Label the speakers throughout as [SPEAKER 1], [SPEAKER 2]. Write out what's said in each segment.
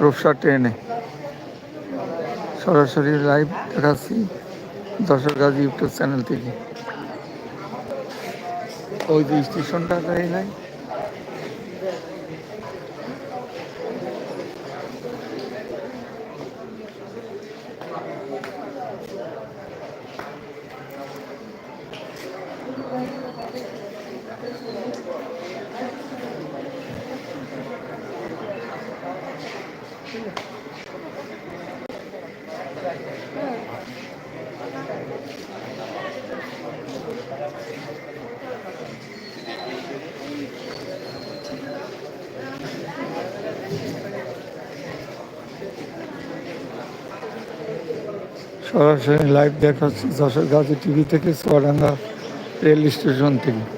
[SPEAKER 1] রূপসা ট্রেনে। সরাসরি লাইভ দেখাচ্ছি দর্শক গাজী ইউটিউব চ্যানেল থেকে। ওই যে স্টেশনটা নাই সরাসরি লাইভ দেখাচ্ছি যশোর গাজী টিভি থেকে চুয়াডাঙ্গা রেল স্টেশন থেকে।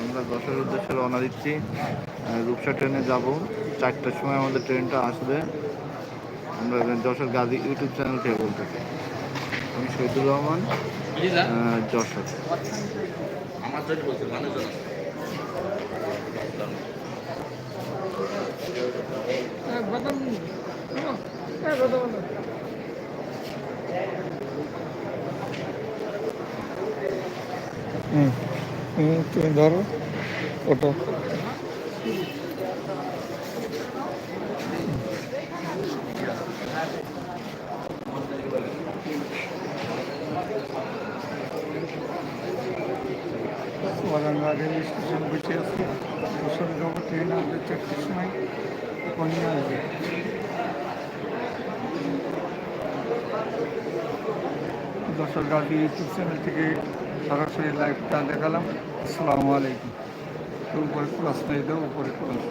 [SPEAKER 2] আমরা দশের উদ্দেশ্যে রওনা দিচ্ছি। রূপসা ট্রেনে যাব। চারটার সময় আমাদের ট্রেনটা আসবে। আমরা যশোর গাজী ইউটিউব চ্যানেল থেকে বলতেছি। আমি শহীদুর রহমান যশোর।
[SPEAKER 3] আমার জন্য বলছি মানুষজন
[SPEAKER 1] হুম। হুম, তুমি ধরো ওটো চুয়াডাঙ্গা রেল স্টেশন বসে আছে বসে যাব, ট্রেন গাজী ইউটিউব থেকে সরাসরি লাইভটা দেখালাম। আসসালামু আলাইকুম। উপরে ক্লাস নিয়ে দেবো উপরে ক্লাস